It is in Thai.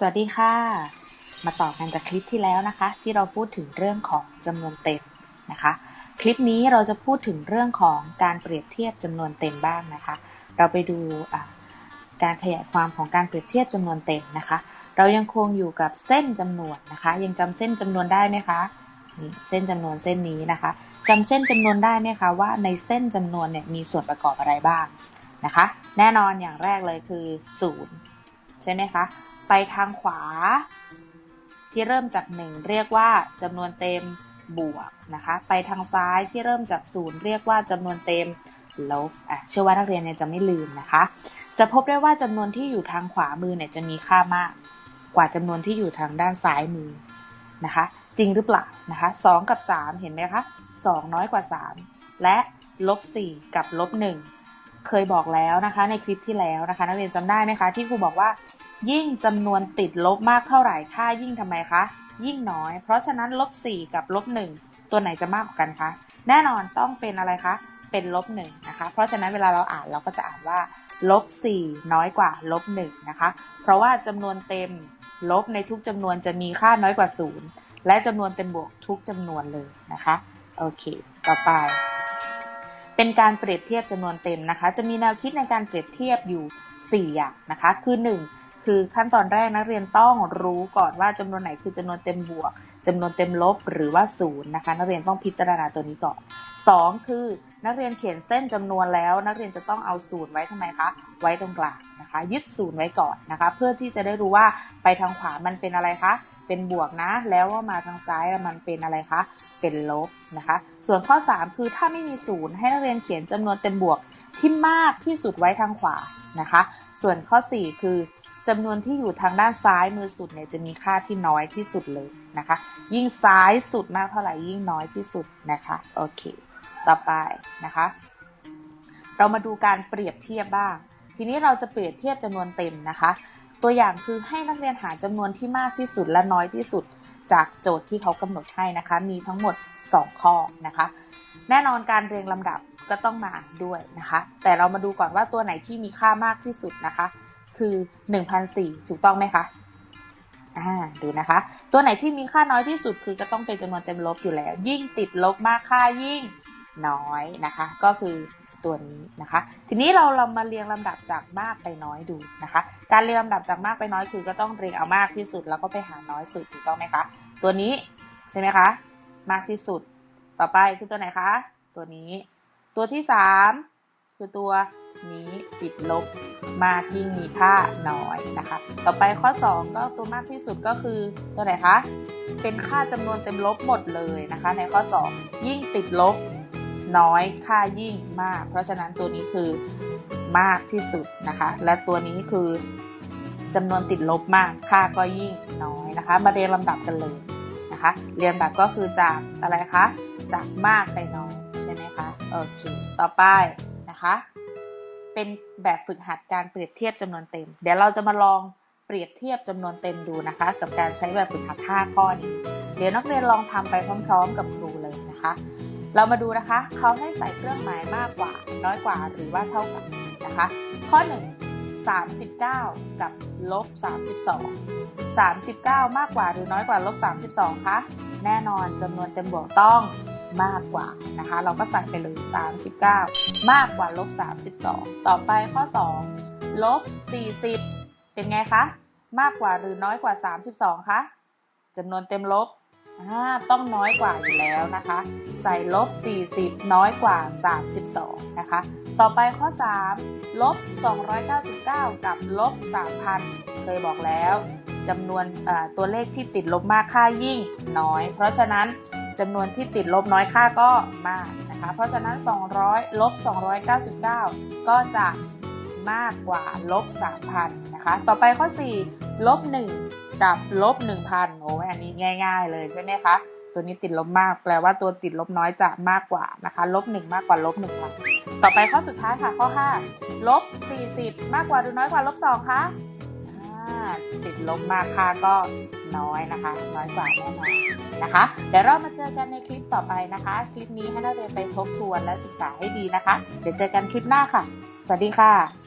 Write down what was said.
สวัสดีค่ะ มาต่อกันจากคลิปที่แล้วนะคะ ที่เราพูดถึงเรื่องของจำนวนเต็มนะคะ คลิปนี้เราจะพูดถึงเรื่องของการเปรียบเทียบจำนวนเต็มบ้างนะคะ เราไปดูการขยายความของการเปรียบเทียบจำนวนเต็มนะคะ เรายังคงอยู่กับเส้นจำนวนนะคะ ยังจำเส้นจำนวนได้ไหมคะนี่เส้นจำนวนเส้นนี้นะคะจำเส้นจำนวนได้ไหมคะว่าในเส้นจำนวนเนี่ยมีส่วนประกอบอะไรบ้างนะคะ แน่นอนอย่างแรกเลยคือ 0 ใช่ไหมคะ ไปทางขวา ที่เริ่มจาก 1 เรียกว่าจำนวนเต็มบวกนะคะ ไปทางซ้ายที่เริ่มจาก0เรียกว่าจำนวนเต็มลบอะเชื่อว่านักเรียนเนี่ยจะไม่ลืมนะคะ จะพบได้ว่าจำนวนที่อยู่ทางขวามือเนี่ยจะมีค่ามากกว่าจำนวนที่อยู่ทางด้านซ้ายมือนะคะ จริงหรือเปล่านะคะ2กับ 3 เห็นไหมคะ2 น้อยกว่า 3 และลบ4กับลบ1เคยบอกแล้วนะคะในคลิปที่แล้วนะคะ นักเรียนจำได้ไหมคะที่ครูบอกว่า ยิ่งจำนวนติดลบมากเท่าไหร่ค่ายิ่งทำไมคะ ยิ่งน้อย เพราะฉะนั้นลบ4กับลบ1ตัวไหนจะมากกว่ากันคะ แน่นอนต้องเป็นอะไรคะ เป็นลบ1นะคะ เพราะฉะนั้นเวลาเราอ่านเราก็จะอ่านว่าลบ4น้อยกว่าลบ1นะคะ เพราะว่าจำนวนเต็มลบในทุกจำนวนจะมีค่าน้อยกว่า 0 และจำนวนเต็มบวกทุกจำนวนเลยนะคะ โอเค ต่อไป เป็นการเปรียบเทียบจำนวนเต็มนะคะ จะมีแนวคิดในการเปรียบเทียบอยู่ 4 อย่างนะคะ คือ 1 คือขั้นตอนแรกนักเรียนต้องรู้ก่อนว่าจำนวนไหนคือจำนวนเต็มบวกจำนวนเต็มลบหรือว่า0นย์นะคะ นักเรียนต้องพิจารณาตัวนี้ก่อน 2 คือนักเรียนเขียนเส้นจำนวนแล้ว นักเรียนจะต้องเอาศูนย์ไว้ทำไมคะไว้ตรงกลางนะคะ ยึดศูนย์ไว้ก่อนนะคะ เพื่อที่จะได้รู้ว่าไปทางขวามันเป็นอะไรคะเป็นบวกนะ แล้วว่ามาทางซ้ายมันเป็นอะไรคะ เป็นลบนะคะ ส่วนข้อ 3 คือถ้าไม่มีศูนย์ให้นักเรียนเขียนจำนวนเต็มบวกที่มากที่สุดไว้ทางขวา นะคะ ส่วนข้อ 4 คือจำนวนที่อยู่ทางด้านซ้ายมือสุดเนี่ยจะมีค่าที่น้อยที่สุดเลยนะคะ ยิ่งซ้ายสุดมากเท่าไหร่ยิ่งน้อยที่สุดนะคะโอเค ต่อไปนะคะ เรามาดูการเปรียบเทียบบ้าง ทีนี้เราจะเปรียบเทียบจำนวนเต็มนะคะ ตัวอย่างคือให้นักเรียนหาจำนวนที่มากที่สุดและน้อยที่สุด จากโจทย์ที่เขากำหนดให้นะคะ มีทั้งหมด 2 ข้อนะคะ แน่นอนการเรียงลำดับก็ต้องมาด้วยนะคะ แต่เรามาดูก่อนว่าตัวไหนที่มีค่ามากที่สุดนะคะ คือ 1,004ถูกต้องไหมคะอ่าดูนะคะ ตัวไหนที่มีค่าน้อยที่สุดคือจะต้องเป็นจำนวนเต็มลบอยู่แล้ว ยิ่งติดลบมากค่ายิ่งน้อยนะคะ ก็คือ ตัวนี้นะคะ ทีนี้เราเรามาเรียงลำดับจากมากไปน้อยดูนะคะ การเรียงลำดับจากมากไปน้อยคือ ก็ต้องเรียงเอามากที่สุด แล้วก็ไปหาน้อยสุดถูกต้องไหมคะ ตัวนี้ใช่ไหมคะ มากที่สุด ต่อไปคือตัวไหนคะ ตัวนี้ ตัวที่ 3 คือตัวนี้ติดลบมากยิ่งมีค่าน้อยนะคะ ต่อไปข้อ 2 ก็ตัวมากที่สุดก็คือตัวไหนคะ เป็นค่าจำนวนเต็มลบหมดเลยนะคะ ในข้อ 2 ยิ่งติดลบ น้อยค่ายิ่งมาก เพราะฉะนั้นตัวนี้คือมากที่สุดนะคะ และตัวนี้คือจำนวนติดลบมาก ค่าก็ยิ่งน้อยนะคะ มาเรียงลำดับกันเลยนะคะ เรียงลำดับก็คือจากอะไรคะ จากมากไปน้อยใช่ไหมคะโอเคต่อไปนะคะ เป็นแบบฝึกหัดการเปรียบเทียบจำนวนเต็ม เดี๋ยวเราจะมาลองเปรียบเทียบจำนวนเต็มดูนะคะ กับการใช้แบบฝึกหัด 5 ข้อนี้ เดี๋ยวนักเรียนลองทำไปพร้อม ๆ กับครูเลยนะคะ เรามาดูนะคะ เขาให้ใส่เครื่องหมายมากกว่า น้อยกว่าหรือว่าเท่ากับนะคะ ข้อ 1 39 กับลบ32 39 มากกว่าหรือน้อยกว่าลบ32คะแน่นอนจำนวนเต็มบวกต้องมากกว่านะคะ เราก็ใส่ไปเลย 39 มากกว่าลบ32 ต่อไปข้อ 2 ลบ 40 เป็นไงคะ มากกว่าหรือน้อยกว่า 32คะจำนวนเต็มลบ ต้องน้อยกว่าอยู่แล้วนะคะ ใส่ลบ 40 น้อยกว่า 32 นะคะ ต่อไปข้อ 3 ลบ 299 กับลบ 3,000 เคยบอกแล้วจำนวนตัวเลขที่ติดลบมากค่ายิ่งน้อย เพราะฉะนั้นจำนวนที่ติดลบน้อยค่าก็มากนะคะ เพราะฉะนั้น 200 ลบ 299 ก็จะมากกว่าลบ 3,000 นะคะ ต่อไปข้อ 4 ลบ 1 กับลบ1,000โอ้อันนี้ง่าย ๆ เลยใช่ไหมคะ ตัวนี้ติดลบมาก แปลว่าตัวติดลบน้อยจะมากกว่านะคะ ลบ 1 มากกว่าลบ1,000ต่อไปข้อสุดท้ายค่ะ ข้อ 5 ลบ 40 มากกว่าหรือน้อยกว่าลบ2คะติดลบมากค่าก็น้อยนะคะ น้อยกว่าแน่นอนนะคะเดี๋ยวเรามาเจอกันในคลิปต่อไปนะคะ คลิปนี้ให้นักเรียนไปทบทวนและศึกษาให้ดีนะคะ เดี๋ยวเจอกันคลิปหน้าค่ะ สวัสดีค่ะ